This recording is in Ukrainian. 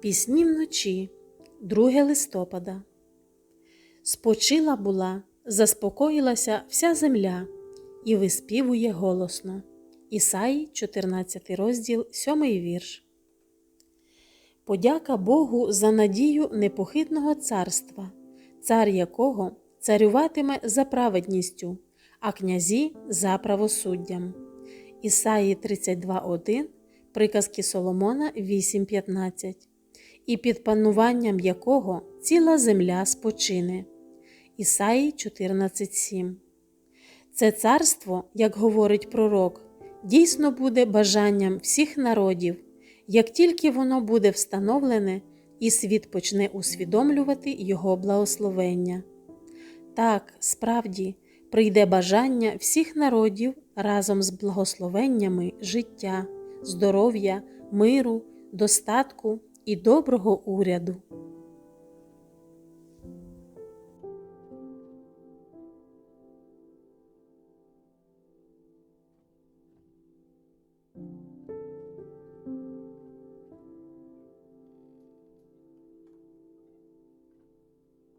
Пісні вночі, 2 листопада. Спочила була, заспокоїлася вся земля і виспівує голосно. Ісаї, 14 розділ, 7 вірш. Подяка Богу за надію непохитного царства, цар якого царюватиме за праведністю, а князі за правосуддям. Ісаї 32.1, приказки Соломона 8.15 і під пануванням якого ціла земля спочине. Ісаї 14.7. Це царство, як говорить пророк, дійсно буде бажанням всіх народів, як тільки воно буде встановлене і світ почне усвідомлювати його благословення. Так, справді, прийде бажання всіх народів разом з благословеннями життя, здоров'я, миру, достатку і доброго уряду.